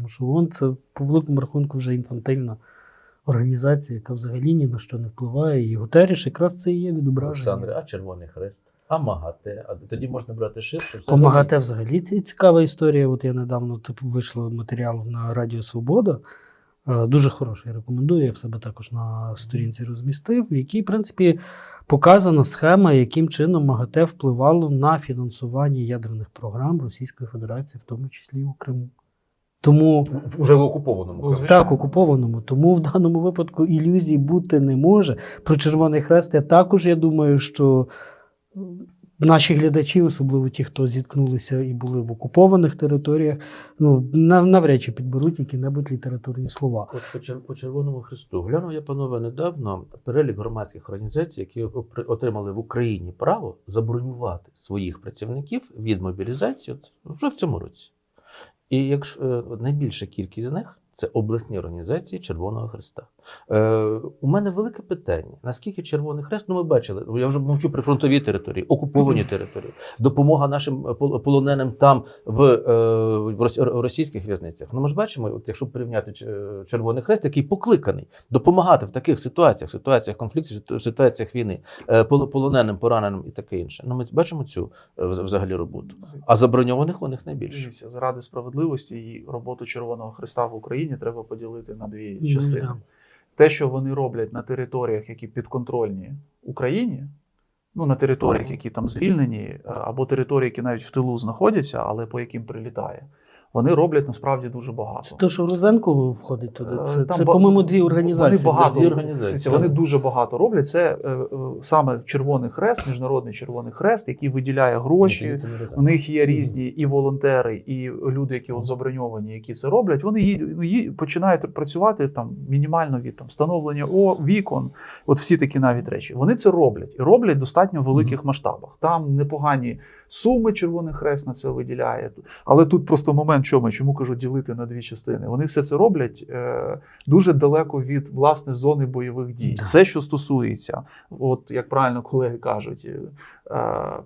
Тому що ООН це по великому рахунку вже інфантильна організація, яка взагалі ні на що не впливає. І Гутеріш якраз це і є відображення. Олександре, а Червоний Хрест, а МАГАТЕ, а тоді можна брати ширше. По МАГАТЕ взагалі це цікава історія. От я недавно типу, вийшло матеріал на Радіо Свобода. Е, Дуже хороший, рекомендую. Я в себе також на сторінці розмістив, в якій, в принципі, показана схема, яким чином МАГАТЕ впливало на фінансування ядерних програм Російської Федерації, в тому числі і у Криму. Тому Уже в окупованому. Так, окупованому. Тому в даному випадку ілюзій бути не може. Про Червоний Хрест я також я думаю, що наші глядачі, особливо ті, хто зіткнулися і були в окупованих територіях, ну навряд чи підберуть які-небудь літературні слова. От по, Червоному Христу глянув я, панове, недавно перелік громадських організацій, які отримали в Україні право забронювати своїх працівників від мобілізації от вже в цьому році. І якщо е, найбільша кількість з них це обласні організації Червоного Христа. Е, у мене велике питання: наскільки Червоний Хрест, ну ми бачили, я вже мовчу при фронтовій території, окупованій території, допомога нашим е, полоненим там в, е, в російських в'язницях. Ну ми ж бачимо, от якщо порівняти Червоний Хрест, який покликаний допомагати в таких ситуаціях, ситуаціях конфлікту, ситу- ситуаціях війни, е, полоненим, пораненим і таке інше. Ну ми бачимо цю е, взагалі роботу. А заброньованих у них найбільше. Дивіться, заради справедливості і роботу Червоного Христа в Україні треба поділити на дві Ну, частини. Те, що вони роблять на територіях, які підконтрольні Україні, ну на територіях, які там звільнені, або території, які навіть в тилу знаходяться, але по яким прилітає, вони роблять насправді дуже багато. Це те, що Розенко входить туди. Це, Е, Там це ба- по-моєму, дві організації. Вони багато, дві організації. Вони дуже багато роблять. Це е, е, саме Червоний Хрест, Міжнародний Червоний Хрест, який виділяє гроші. Це. У них є різні і волонтери, і люди, які от заброньовані, які це роблять. Вони їд, ну, ї- починають працювати там мінімально від там встановлення о, вікон, от всі такі навіть речі. Вони це роблять і роблять в достатньо великих масштабах. Там непогані суми Червоний Хрест на це виділяє. Але тут просто момент, чому чому кажу ділити на дві частини. Вони все це роблять е, дуже далеко від власне зони бойових дій. Да. Все, що стосується, от як правильно колеги кажуть, е,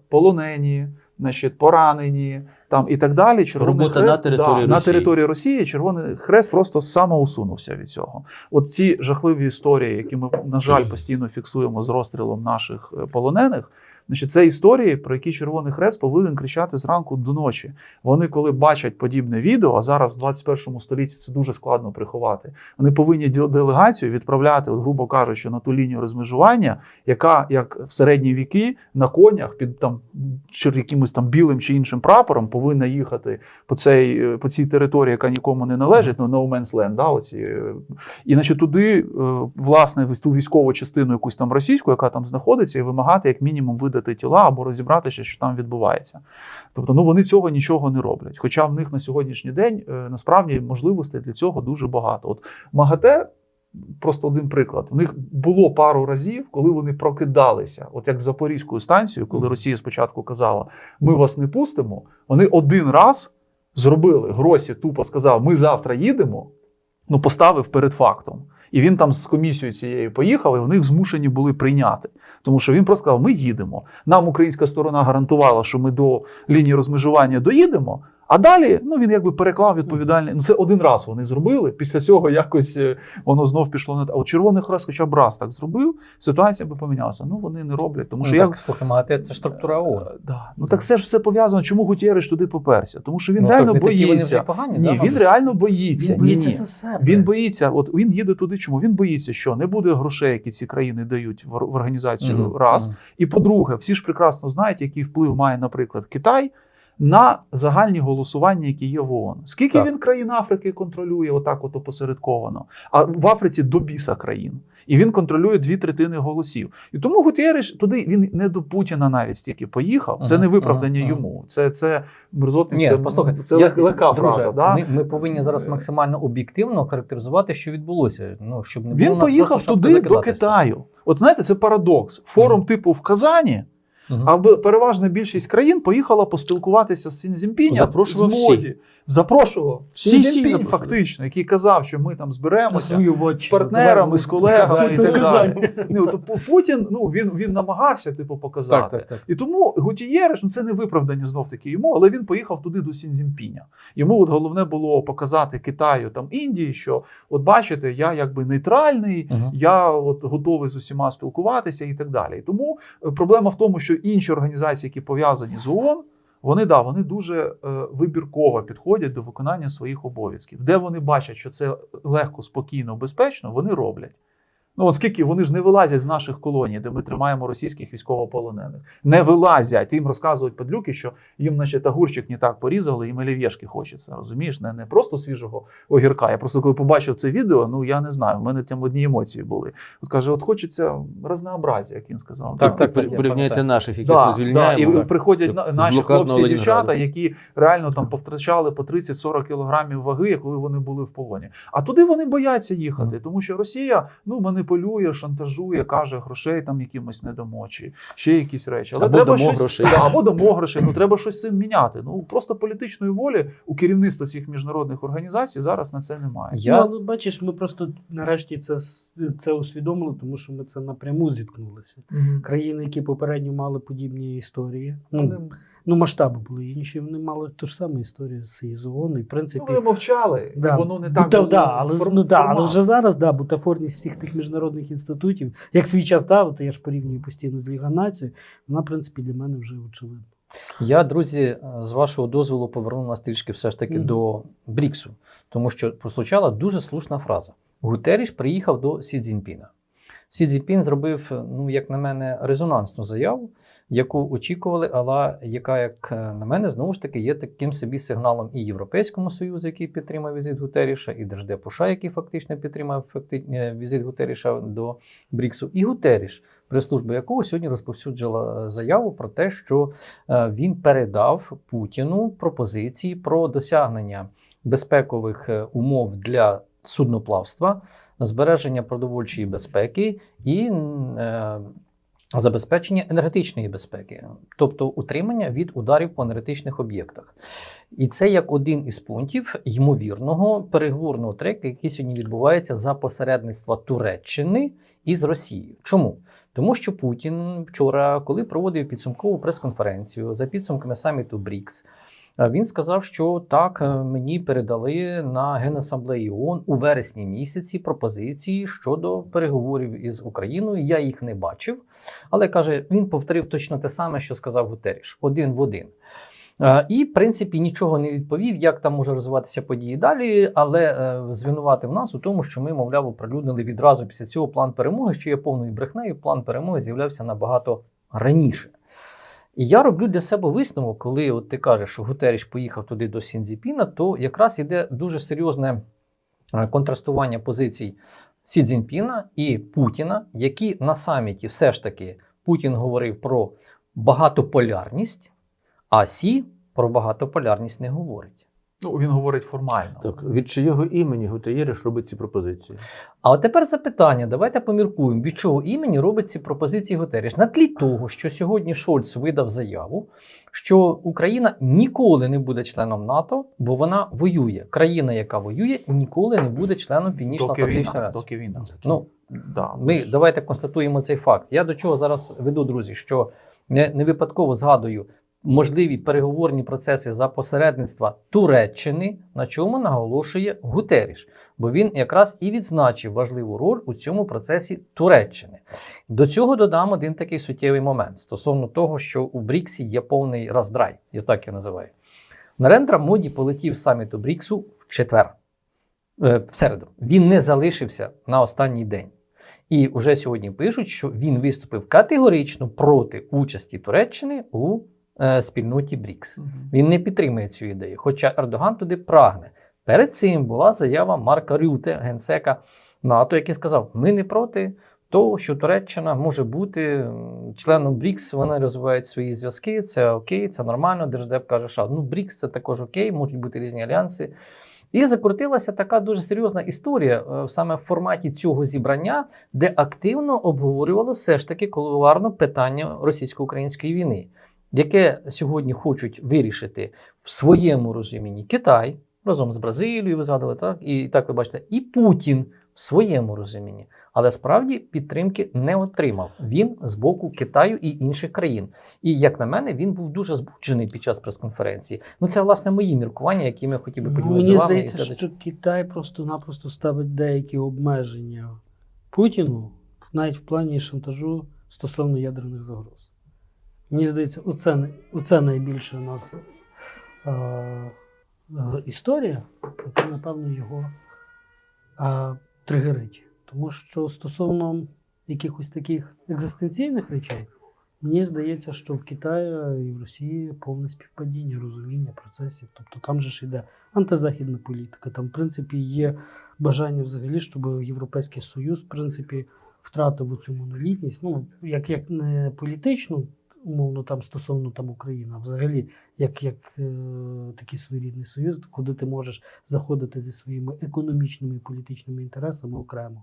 полонені, значить, поранені там і так далі. Червоний Робота на хрест, території на Росії. території Росії Червоний хрест просто самоусунувся від цього. От ці жахливі історії, які ми, на жаль, постійно фіксуємо з розстрілом наших е, полонених. Значить, це історії, про які Червоний Хрест повинен кричати зранку до ночі. Вони, коли бачать подібне відео, а зараз в 21 столітті це дуже складно приховати. Вони повинні делегацію відправляти, от, грубо кажучи, на ту лінію розмежування, яка як в середні віки на конях під там якимось там білим чи іншим прапором повинна їхати по цей е, по цій території, яка нікому не належить, ну no man's land, да, оці, е, і значить туди, е, власне, ту військову частину якусь там російську, яка там знаходиться, і вимагати як мінімум видати тіла або розібратися, що там відбувається. Тобто, ну вони цього нічого не роблять. Хоча в них на сьогоднішній день е, насправді можливостей для цього дуже багато. От МАГАТЕ. Просто один приклад. У них було пару разів, коли вони прокидалися, от як Запорізькою станцією, коли Росія спочатку казала, ми вас не пустимо. Вони один раз зробили. Гросі тупо сказав: Ми завтра їдемо. Ну, поставив перед фактом. І він там з комісією цією поїхав, і них змушені були прийняти. Тому що він просто сказав: ми їдемо. Нам українська сторона гарантувала, що ми до лінії розмежування доїдемо. А далі ну він якби переклав відповідальність. Ну це один раз вони зробили. Після цього якось е, воно знов пішло на те. А от червоний хрест, хоча б раз так зробив, ситуація би помінялася. Ну вони не роблять, тому що ну, як так, слухай, МАГАТЕ це ж структура ООН. Е, Да. Ну так це ж все пов'язано. Чому Гутєриш туди поперся? Тому що він Ну, реально так не такі вони боїться. погані, Ні, да, він реально боїться. Він боїться ні, за себе. Він боїться, от він їде туди. Чому він боїться, що не буде грошей, які ці країни дають в ор- в організацію Мгм, раз. мгм. І по-друге, всі ж прекрасно знають, який вплив має, наприклад, Китай на загальні голосування, які є в ООН. Скільки Так. він країн Африки контролює, отак от опосередковано. А в Африці до біса країн. І він контролює дві третини голосів. І тому Гутєриш туди він не до Путіна навіть стільки поїхав. Це не виправдання ага, ага. йому. Це це мерзотник. Ні, це, послухай, це я- легка друже, фраза. Да? Ми, ми повинні зараз максимально об'єктивно характеризувати, що відбулося. Ну, щоб не було Він нас поїхав туди до. Китаю. От знаєте, це парадокс. Форум Мгм. типу в Казані, Мгм. а переважна більшість країн поїхала поспілкуватися з Сінзімпіням, з моді. Запрошував Сі Цзіньпінь, фактично, який казав, що ми там зберемося з партнерами, з колегами і так далі. Ну, то Пу- Путін ну, він, він намагався типу, показати. Так, так, так. І тому Гутієреш, ну це не виправдання знов таки йому, але він поїхав туди до Сінзімпіня. Йому от головне було показати Китаю там Індії, що от бачите, я якби нейтральний, Мгм. я от готовий з усіма спілкуватися і так далі. І тому е, проблема в тому, що інші організації, які пов'язані з ООН, вони да, вони дуже е, вибірково підходять до виконання своїх обов'язків. Де вони бачать, що це легко, спокійно, безпечно, вони роблять. Ну, от скільки вони ж не вилазять з наших колоній, де ми тримаємо російських військовополонених. Не вилазять. Їм розказують падлюки, що їм, значить, огурчик не так порізали, їм олів'єшки хочеться. Розумієш? Не, не просто свіжого огірка. Я просто коли побачив це відео, ну я не знаю, в мене там одні емоції були. От каже: от хочеться разнообразя, як він сказав. Так, так, я Порівняйте наших, яких Да, ми звільняємо. да, і так. приходять на, наші хлопці і дівчата, які реально там повтрачали по 30-40 кілограмів ваги, коли вони були в полоні. А туди вони бояться їхати, тому що Росія ну маніпулює, шантажує, каже, грошей там якимось не дамо, чи ще якісь речі. Але Або треба дамо щось грошей. Да, або дамо грошей. Ну треба щось цим міняти. Ну просто політичної волі у керівництва цих міжнародних організацій зараз на це немає. Я- Ну, але бачиш, ми просто нарешті це, це усвідомили, тому що ми це напряму зіткнулися. Країни, які попередньо мали подібні історії, ну, Вони, ну масштаби були інші, вони мали ту ж саму історію з ООН, і в ну, принципі. вони мовчали, Да. воно не так Бута, було да, але, форм- ну, да, але вже зараз да, бутафорність всіх тих міжнародних інститутів, як свій час дав, то я ж порівнюю постійно з Ліга Націй, вона, в принципі, для мене вже очевидна. Я, друзі, е, з вашого дозволу поверну нас трішки все ж таки Мгм. до Бріксу, тому що прозвучала дуже слушна фраза. Гутеріш приїхав до Сі Цзіньпіна. Сі Цзіньпін зробив, ну, як на мене, резонансну заяву, яку очікували, але яка, як е, на мене, знову ж таки є таким собі сигналом і Європейському Союзу, який підтримав візит Гутеріша, і Держдепу США, який фактично підтримав е, візит Гутеріша до Бріксу, і Гутеріш, прес-служба якого сьогодні розповсюджила е, заяву про те, що він передав Путіну пропозиції про досягнення безпекових умов для судноплавства, збереження продовольчої безпеки і забезпечення енергетичної безпеки, тобто утримання від ударів по енергетичних об'єктах. І це як один із пунктів ймовірного переговорного треку, який сьогодні відбувається за посередництва Туреччини із Росією. Чому? Тому що Путін вчора, коли проводив підсумкову прес-конференцію за підсумками саміту БРІКС, він сказав, що так е, мені передали на Генасамблеї ООН у вересні місяці пропозиції щодо переговорів із Україною. Я їх не бачив, але каже, він повторив точно те саме, що сказав Гутеріш, один в один. Е, І, в принципі, нічого не відповів, як там може розвиватися події далі, але е, звинуватив нас у тому, що ми, мовляв, оприлюднили відразу після цього план перемоги, що є повною брехнею. План перемоги з'являвся набагато раніше. І я роблю для себе висновок, коли от ти кажеш, що Гутеріш поїхав туди до Сінзіпіна, то якраз йде дуже серйозне е, контрастування позицій Сі Цзіньпіна і Путіна, які на саміті все ж таки Путін говорив про багатополярність, а Сі про багатополярність не говорить. Ну, він говорить формально. Так, від чийого імені Гутеєриш робить ці пропозиції? А от тепер запитання: давайте поміркуємо, від чого імені робить ці пропозиції Гутеріш. На тлі того, що сьогодні Шольц видав заяву, що Україна ніколи не буде членом НАТО, бо вона воює. Країна, яка воює, ніколи не буде членом Північно-Атлантичної Ради. доки війна. Ну, Да, ми ж- давайте констатуємо цей факт. Я до чого зараз веду, друзі, що не, не випадково згадую можливі переговорні процеси за посередництва Туреччини, на чому наголошує Гутеріш. Бо він якраз і відзначив важливу роль у цьому процесі Туреччини. До цього додам один такий суттєвий момент стосовно того, що у Бріксі є повний роздрай, я так його називаю. Нарендра Моді полетів саміту Бріксу в четвер, е, в середу. Він не залишився на останній день. І вже сьогодні пишуть, що він виступив категорично проти участі Туреччини у спільноті БРІКС. Він не підтримує цю ідею, хоча Ердоган туди прагне. Перед цим була заява Марка Рюте, генсека НАТО, який сказав: ми не проти того, що Туреччина може бути членом БРІКС, вони розвивають свої зв'язки, це окей, це нормально. Держдеп каже, що ну БРІКС це також окей, можуть бути різні альянси. І закрутилася така дуже серйозна історія е, саме в форматі цього зібрання, де активно обговорювало все ж таки кулуарно питання російсько-української війни. Яке сьогодні хочуть вирішити в своєму розумінні Китай разом з Бразилією, ви згадали, так? І так ви бачите, і Путін в своєму розумінні. Але справді підтримки не отримав він з боку Китаю і інших країн. І як на мене, він був дуже збуджений під час прес-конференції. Ну це власне мої міркування, які ми хотів би поділитися з вами. і здається, глядачами. що Китай просто-напросто ставить деякі обмеження Путіну, навіть в плані шантажу стосовно ядерних загроз. Мені здається, оце, оце найбільше у нас е, е, історія, яка, напевно, його е, тригерить. Тому що стосовно якихось таких екзистенційних речей, мені здається, що в Китаї і в Росії повне співпадіння, розуміння процесів. Тобто там же ж йде антизахідна політика. Там, в принципі, є бажання взагалі, щоб Європейський Союз, в принципі, втратив цю монолітність. Ну, як, як не політичну, умовно, там стосовно там Україна, взагалі, як, як е, такий своєрідний союз, куди ти можеш заходити зі своїми економічними і політичними інтересами окремо.